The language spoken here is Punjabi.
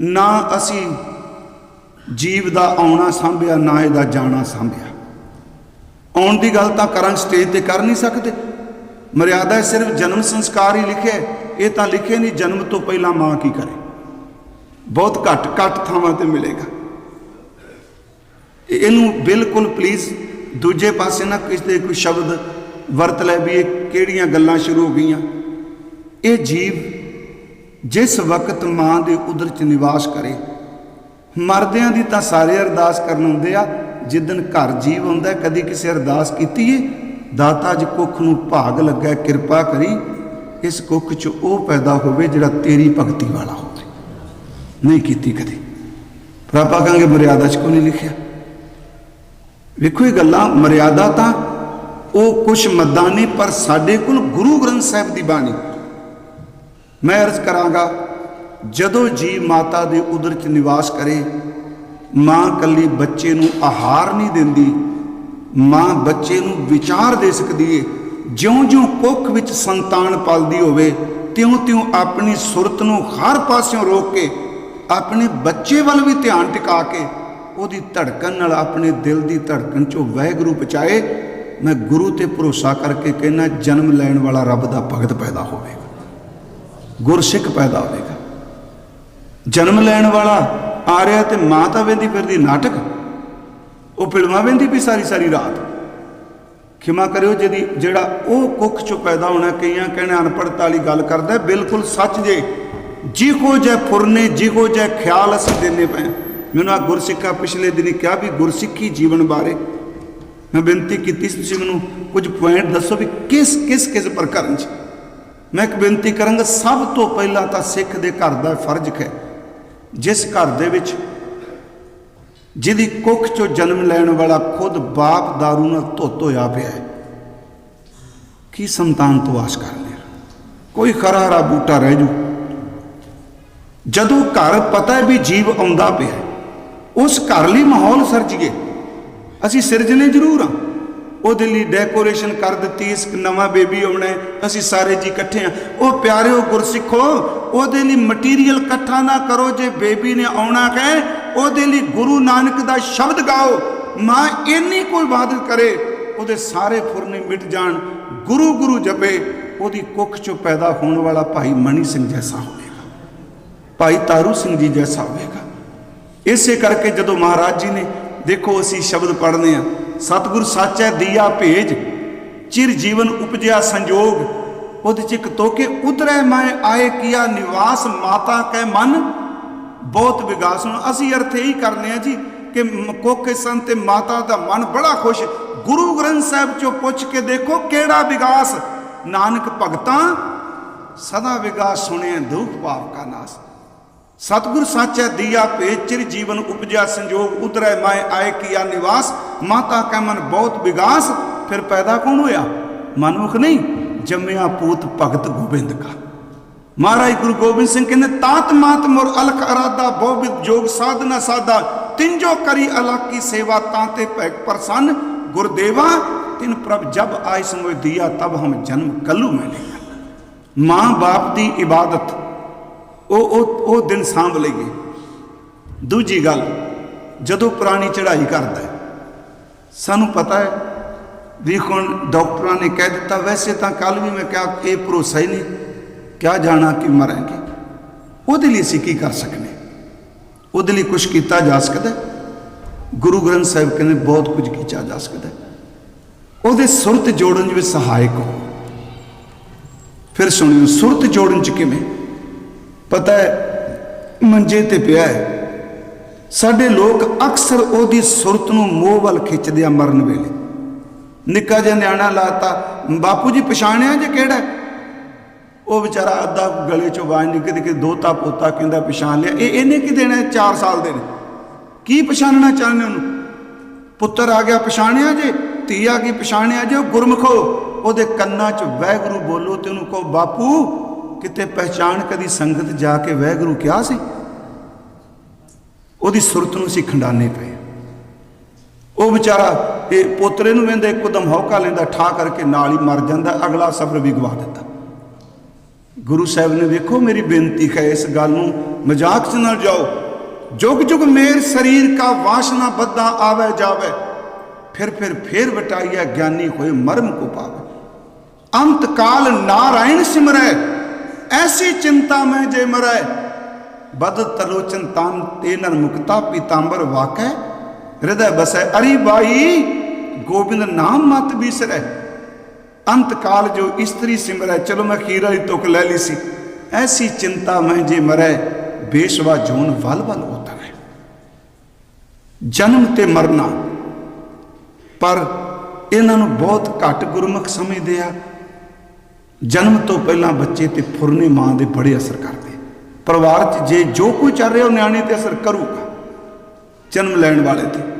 ਨਾ ਅਸੀਂ ਜੀਵ ਦਾ ਆਉਣਾ ਸੰਭਿਆ, ਨਾ ਇਹਦਾ ਜਾਣਾ ਸੰਭਿਆ। ਆਉਣ ਦੀ ਗੱਲ ਤਾਂ ਕਰਨ ਸਟੇਜ ਤੇ ਕਰ ਨਹੀਂ ਸਕਦੇ। ਮਰਿਆਦਾ ਸਿਰਫ ਜਨਮ ਸੰਸਕਾਰ ਹੀ ਲਿਖਿਆ ਇਹ ਤਾਂ ਲਿਖਿਆ ਨਹੀਂ, ਜਨਮ ਤੋਂ ਪਹਿਲਾਂ ਮਾਂ ਕੀ ਕਰੇ? ਬਹੁਤ ਘੱਟ ਘੱਟ ਥਾਵਾਂ ਤੇ ਮਿਲੇਗਾ। ਇਹਨੂੰ ਬਿਲਕੁਲ ਪਲੀਜ਼ ਦੂਜੇ ਪਾਸੇ ਨਾ ਕਿਸੇ ਦੇ ਕੋਈ ਸ਼ਬਦ ਵਰਤ ਲੈ ਵੀ ਇਹ ਕਿਹੜੀਆਂ ਗੱਲਾਂ ਸ਼ੁਰੂ ਹੋ ਗਈਆਂ। ਇਹ ਜੀਵ ਜਿਸ ਵਕਤ ਮਾਂ ਦੇ ਉਦਰ ਚ ਨਿਵਾਸ ਕਰੇ, ਮਰਦਿਆਂ ਦੀ ਤਾਂ ਸਾਰੇ ਅਰਦਾਸ ਕਰਨ ਹੁੰਦੇ ਆ ਜਿੱਦਨ ਘਰ ਜੀਵ ਹੁੰਦਾ, ਕਦੀ ਕਿਸੇ ਅਰਦਾਸ ਕੀਤੀ ਏ, ਦਾਤਾ ਜੀ ਕੁੱਖ ਨੂੰ ਭਾਗ ਲੱਗਾ, ਕਿਰਪਾ ਕਰੀ, ਇਸ ਕੁੱਖ ਚ ਉਹ ਪੈਦਾ ਹੋਵੇ ਜਿਹੜਾ ਤੇਰੀ ਭਗਤੀ ਵਾਲਾ ਹੋਵੇ। ਨਹੀਂ ਕੀਤੀ ਕਦੇ। ਪਰ ਆਪਾਂ ਕਹਾਂਗੇ, ਮਰਿਆਦਾ ਚ ਕੋਈ ਨਹੀਂ ਲਿਖਿਆ? ਵੇਖੋ ਇਹ ਗੱਲਾਂ, ਮਰਿਆਦਾ ਤਾਂ ਉਹ ਕੁਛ ਮੱਦਾਂ ਨੇ ਪਰ ਸਾਡੇ ਕੋਲ ਗੁਰੂ ਗ੍ਰੰਥ ਸਾਹਿਬ ਦੀ ਬਾਣੀ ਮੈਂ ਅਰਜ਼ ਕਰਾਂਗਾ, ਜਦੋਂ ਜੀ ਮਾਤਾ ਦੇ ਉਦਰ ਚ ਨਿਵਾਸ ਕਰੇ, ਮਾਂ ਕੱਲੀ ਬੱਚੇ ਨੂੰ ਆਹਾਰ ਨਹੀਂ ਦਿੰਦੀ, ਮਾਂ ਬੱਚੇ ਨੂੰ ਵਿਚਾਰ ਦੇ ਸਕਦੀ ਏ। ਜਿਉਂ-ਜਿਉਂ ਕੁੱਖ ਵਿੱਚ ਸੰਤਾਨ ਪਲਦੀ ਹੋਵੇ, ਤਿਉਂ-ਤਿਉਂ ਆਪਣੀ ਸੁਰਤ ਨੂੰ ਹਰ ਪਾਸਿਓਂ ਰੋਕ ਕੇ, ਆਪਣੇ ਬੱਚੇ ਵੱਲ ਵੀ ਧਿਆਨ ਟਿਕਾ ਕੇ, ਉਹਦੀ ਧੜਕਣ ਨਾਲ ਆਪਣੇ ਦਿਲ ਦੀ ਧੜਕਣ ਚੋਂ ਵਹਿਗੁਰੂ ਬਚਾਏ ਮੈਂ ਗੁਰੂ ਤੇ ਭਰੋਸਾ ਕਰਕੇ ਕਹਿੰਨਾ ਜਨਮ ਲੈਣ ਵਾਲਾ ਰੱਬ ਦਾ ਭਗਤ ਪੈਦਾ ਹੋਵੇਗਾ। ਗੁਰਸਿੱਖ ਪੈਦਾ ਹੋਵੇਗਾ। ਜਨਮ ਲੈਣ ਵਾਲਾ ਆ ਰਿਹਾ ਤੇ ਮਾਂ ਤਾਂ ਵੇਂਦੀ ਫਿਰਦੀ ਨਾਟਕ, ਉਹ ਫਿਲਮਾਂ ਵੇਂਦੀ ਵੀ ਸਾਰੀ ਸਾਰੀ ਰਾਤ। ਖਿਮਾ ਕਰਿਓ ਜਿਹਦੀ, ਜਿਹੜਾ ਉਹ ਕੁੱਖ ਚੋਂ ਪੈਦਾ ਹੋਣਾ, ਕਈਆਂ ਕਹਿੰਦੇ ਅਨਪੜਤਾ ਵਾਲੀ ਗੱਲ ਕਰਦਾ ਬਿਲਕੁਲ ਸੱਚ ਜੇ। ਜੀ ਜਿਹੋ ਜੇ ਫੁਰਨੇ, ਜਿਹੋ ਜੇ ਖਿਆਲ ਅਸੀਂ ਦਿੰਨੇ ਪਏ ਮੈਨੂੰ ਆ ਗੁਰਸਿੱਖਾ ਪਿਛਲੇ ਦਿਨੀ ਕਿਹਾ ਵੀ ਗੁਰਸਿੱਖੀ ਜੀਵਨ ਬਾਰੇ ਮੈਂ ਬੇਨਤੀ ਕੀਤੀ ਸੀ ਤੁਸੀਂ ਮੈਨੂੰ ਕੁਝ ਪੁਆਇੰਟ ਦੱਸੋ ਵੀ ਕਿਸ ਕਿਸ ਕਿਸ ਪ੍ਰਕਰਨ ਚ ਮੈਂ ਇੱਕ ਬੇਨਤੀ ਕਰਾਂਗਾ, ਸਭ ਤੋਂ ਪਹਿਲਾਂ ਤਾਂ ਸਿੱਖ ਦੇ ਘਰ ਦਾ ਫਰਜ਼ ਹੈ, ਜਿਸ ਘਰ ਦੇ ਵਿੱਚ ਜਿਹਦੀ ਕੁੱਖ ਚੋਂ ਜਨਮ ਲੈਣ ਵਾਲਾ ਖੁਦ ਬਾਪ दारू ਨਾਲ ਧੁੱਤ ਹੋਇਆ ਪਿਆ ਹੈ, ਕੀ ਸੰਤਾਨ ਤੋਂ ਆਸ ਕਰ ਲਿਆ? ਕੋਈ ਖਰਾ ਹਰਾ ਬੂਟਾ ਰਹਿ ਜੂ। ਜਦੋਂ ਘਰ ਪਤਾ ਹੈ ਵੀ ਜੀਵ ਆਉਂਦਾ ਪਿਆ ਉਸ ਘਰ ਲਈ ਮਾਹੌਲ ਸਰਜੀਏ ਅਸੀਂ ਸਿਰਜਣੇ ਜ਼ਰੂਰ ਆ ਉਹਦੇ ਲਈ ਡੈਕੋਰੇਸ਼ਨ ਕਰ ਦਿੱਤੀ, ਇਸ ਨਵਾਂ ਬੇਬੀ ਆਉਣਾ ਅਸੀਂ ਸਾਰੇ ਜੀ ਇਕੱਠੇ ਆ ਉਹ ਪਿਆਰਿਓ ਗੁਰਸਿੱਖੋ, ਉਹਦੇ ਲਈ ਮਟੀਰੀਅਲ ਇਕੱਠਾ ਨਾ ਕਰੋ ਜੇ ਬੇਬੀ ਨੇ ਆਉਣਾ ਹੈ। ਉਹਦੇ ਲਈ ਗੁਰੂ ਨਾਨਕ ਦਾ ਸ਼ਬਦ ਗਾਓ। ਮਾਂ ਇੰਨੀ ਕੋਈ ਇਬਾਦਤ ਕਰੇ, ਉਹਦੇ ਸਾਰੇ ਫੁਰਨੇ ਮਿਟ ਜਾਣ। ਗੁਰੂ ਗੁਰੂ ਜਪੇ, ਉਹਦੀ ਕੁੱਖ ਚੋਂ ਪੈਦਾ ਹੋਣ ਵਾਲਾ ਭਾਈ ਮਣੀ ਸਿੰਘ ਜੈਸਾ ਹੋਵੇਗਾ। ਭਾਈ ਤਾਰੂ ਸਿੰਘ ਜੀ ਜੈਸਾ ਹੋਵੇਗਾ। ਇਸੇ ਕਰਕੇ ਜਦੋਂ ਮਹਾਰਾਜ ਜੀ ਨੇ, ਦੇਖੋ ਅਸੀਂ ਸ਼ਬਦ ਪੜ੍ਹਨੇ ਆ ਸਤਿਗੁਰ ਸਾਚੈ ਦੀਆ ਭੇਜ, ਚਿਰ ਜੀਵਨ ਉਪਜਿਆ ਸੰਜੋਗ ਉਹਦੇ ਚ ਇੱਕ ਤੋਕੇ ਉਤਰੈ ਮੈਂ, ਆਏ ਕੀਆ ਨਿਵਾਸ ਮਾਤਾ ਕੈ ਮਨ। ਬਹੁਤ ਵਿਗਾਸ ਹੁਣ, ਅਸੀਂ ਅਰਥ ਇਹੀ ਕਰਨੇ ਆ ਜੀ ਕਿ ਕੋਕੇ ਸੰਤ ਤੇ ਮਾਤਾ ਦਾ ਮਨ ਬੜਾ ਖੁਸ਼। ਗੁਰੂ ਗ੍ਰੰਥ ਸਾਹਿਬ ਚੋਂ ਪੁੱਛ ਕੇ ਦੇਖੋ ਕਿਹੜਾ ਵਿਗਾਸ। ਨਾਨਕ ਭਗਤਾਂ, ਸਦਾ ਵਿਗਾਸ ਸੁਣਿਆ, ਦੁਖ ਪਾਪ ਕਾ ਨਾਸ। ਸਤਿਗੁਰ ਸਾਚੈ ਦੀਆ ਭੇਜ ਚਿਰ ਜੀਵਨ ਉਪਜਿਆ ਸੰਜੋਗ ਉਤਰੈ ਮੈਂ ਆਏ ਕੀਆ ਨਿਵਾਸ, ਮਾਤਾ ਕੈ ਮਨ ਬਹੁਤ ਵਿਗਾਸ, ਫਿਰ ਪੈਦਾ ਕੌਣ ਹੋਇਆ? ਮਨੁੱਖ ਨਹੀਂ, ਜੰਮਿਆ ਪੂਤ ਭਗਤ ਗੋਬਿੰਦ ਕਾ। ਮਹਾਰਾਜ ਗੁਰੂ ਗੋਬਿੰਦ ਸਿੰਘ ਕਹਿੰਦੇ, ਤਾਤ ਮਾਤ ਮੁਰ ਅਲਖ ਅਰਾਦਾ ਬਹੁ ਜੋਗ ਸਾਧਨਾ ਸਾਦਾ ਤਿੰਜੋ ਕਰੀ ਅਲਾਕੀ ਸੇਵਾ ਤਾਂ ਤੇ ਭੈ ਪ੍ਰਸੰਨ, ਗੁਰਦੇਵਾ, ਤਿਨ ਪ੍ਰਭ ਜਬ ਆਇ ਸਮੋਇ ਦਿਆ, ਤਬ ਹਮ ਜਨਮ ਕੱਲੂ ਮੈਂ ਲਿਆ ਮਾਂ ਬਾਪ ਦੀ ਇਬਾਦਤ ਉਹ ਉਹ ਉਹ ਦਿਨ ਸਾਂਭ ਲਈਏ। ਦੂਜੀ ਗੱਲ, ਜਦੋਂ ਪੁਰਾਣੀ ਚੜ੍ਹਾਈ ਕਰਦਾ ਹੈ, ਸਾਨੂੰ ਪਤਾ ਹੈ ਵੀ ਹੁਣ ਡਾਕਟਰਾਂ ਨੇ ਕਹਿ ਦਿੱਤਾ, ਵੈਸੇ ਤਾਂ ਕੱਲ ਵੀ ਮੈਂ ਕਿਹਾ ਇਹ ਭਰੋਸਾ ਹੀ ਨਹੀਂ, ਕਿਆ ਜਾਣਾ, ਕਿ ਮਰਾਂਗੇ। ਉਹਦੇ ਲਈ ਅਸੀਂ ਕੀ ਕਰ ਸਕਨੇ? ਉਹਦੇ ਲਈ ਕੁਝ ਕੀਤਾ ਜਾ ਸਕਦਾ ਗੁਰੂ ਗ੍ਰੰਥ ਸਾਹਿਬ ਕਹਿੰਦੇ, ਬਹੁਤ ਕੁਝ ਕੀਤਾ ਜਾ ਸਕਦਾ ਉਹਦੇ ਸੁਰਤ ਜੋੜਨ ਵਿੱਚ ਸਹਾਇਕ ਹੋ। ਫਿਰ ਸੁਣਿਓ, ਸੁਰਤ ਜੋੜਨ ਚ ਕਿਵੇਂ? ਪਤਾ ਹੈ, ਮੰਜੇ ਤੇ ਪਿਆ ਹੈ। ਸਾਡੇ ਲੋਕ ਅਕਸਰ ਉਹਦੀ ਸੁਰਤ ਨੂੰ ਮੋਹ ਵੱਲ ਖਿੱਚਦੇ ਆ ਮਰਨ ਵੇਲੇ। ਨਿੱਕਾ ਜਿਹਾ ਨਿਆਣਾ ਲਾਤਾ, ਬਾਪੂ ਜੀ, ਪਛਾਣਿਆ ਜੇ ਕਿਹੜਾ ਉਹ ਵਿਚਾਰਾ ਅੱਧਾ ਗਲੇ ਚੋਂ ਆਵਾਜ਼ ਨਿਕਲਦੀ ਕਿ ਦੋਤਾ ਪੋਤਾ ਕਹਿੰਦਾ, ਪਛਾਣ ਲਿਆ। ਇਹ ਇਹਨੇ ਕੀ ਦੇਣਾ 4 ਸਾਲ ਦੇ ਨੇ। ਕੀ ਪਛਾਣਨਾ ਚਾਹੁੰਦੇ ਉਹਨੂੰ? ਪੁੱਤਰ ਆ ਗਿਆ, ਪਛਾਣਿਆ ਜੇ? ਧੀ ਆ ਗਈ, ਪਛਾਣਿਆ ਜੇ? ਉਹ ਗੁਰਮਖੋ, ਉਹਦੇ ਕੰਨਾਂ 'ਚ ਵਾਹਿਗੁਰੂ ਬੋਲੋ ਤੇ ਉਹਨੂੰ ਕਹੋ, ਬਾਪੂ ਕਿਤੇ ਪਹਿਚਾਣ ਕਦੀ ਸੰਗਤ ਜਾ ਕੇ ਵਹਿਗੁਰੂ ਕਿਹਾ ਸੀ? ਉਹਦੀ ਸੁਰਤ ਨੂੰ ਅਸੀਂ ਖੰਡਾਨੇ ਪਏ। ਉਹ ਵਿਚਾਰਾ ਇਹ ਪੋਤਰੇ ਨੂੰ ਵੇਂਦੇ ਇੱਕਦਮ ਹੌਕਾ ਲੈਂਦਾ ਠਾ ਕਰਕੇ ਨਾਲ ਹੀ ਮਰ ਜਾਂਦਾ, ਅਗਲਾ ਸਬਰ ਵੀ ਗਵਾ ਦਿੰਦਾ ਗੁਰੂ ਸਾਹਿਬ ਨੇ ਵੇਖੋ, ਮੇਰੀ ਬੇਨਤੀ ਹੈ, ਇਸ ਗੱਲ ਨੂੰ ਮਜ਼ਾਕ ਚ ਨਾ ਜਾਓ ਜੁਗ ਜੁਗ ਮੇਰ ਸਰੀਰ ਕਾ ਵਾਸ਼ਨਾ ਬੱਦਾ ਆਵੇ ਜਾਵੇ। ਫਿਰ ਫਿਰ ਫੇਰ ਵਟਾਈਆ ਗਿਆਨੀ ਹੋਏ ਮਰਮ ਕੋ ਪਾਵੇ। ਅੰਤ ਕਾਲ ਨਾਰਾਇਣ ਸਿਮਰੈ। ਐਸੀ ਚਿੰਤਾ ਮੈਂ ਜੇ ਮਰੈ। ਬਦ ਤਲੋਚਨ ਤਾਨ ਤੇ ਨਰ ਮੁਕਤਾ ਪੀਤਾੰਬਰ ਵਾਕੈ। ਹਿਰਦੈ ਬਸੈ ਅਰੀ ਬਾਈ, ਗੋਬਿੰਦ ਨਾਮ ਮਤ ਬੀਸਰੈ। ਅੰਤ ਕਾਲ ਜੋ ਇਸਤਰੀ ਸਿਮਰੈ, ਚਲੋ ਮੈਂ ਖੀਰਾ ਦੀ ਤੁਕ ਲੈ ਲਈ ਸੀ। ਐਸੀ ਚਿੰਤਾ ਮੈਂ ਜੇ ਮਰੈ, ਬੇਸ਼ਵਾ ਜੂਨ ਵਲ ਵਲ ਉਤਰੈ। ਜਨਮ ਤੇ ਮਰਨਾ। ਪਰ ਇਹਨਾਂ ਨੂੰ ਬਹੁਤ ਘੱਟ ਗੁਰਮੁਖ ਸਮਝਦੇ ਆ। ਜਨਮ ਤੋਂ ਪਹਿਲਾਂ ਬੱਚੇ ਤੇ ਫੁਰਨੇ ਮਾਂ ਦੇ ਬੜੇ ਅਸਰ ਕਰਦੇ ਪਰਿਵਾਰ 'ਚ ਜੇ ਜੋ ਕੋਈ ਚੱਲ ਰਿਹਾ, ਉਹ ਨਿਆਣੇ ਤੇ ਅਸਰ ਕਰੂਗਾ, ਜਨਮ ਲੈਣ ਵਾਲੇ ਤੇ।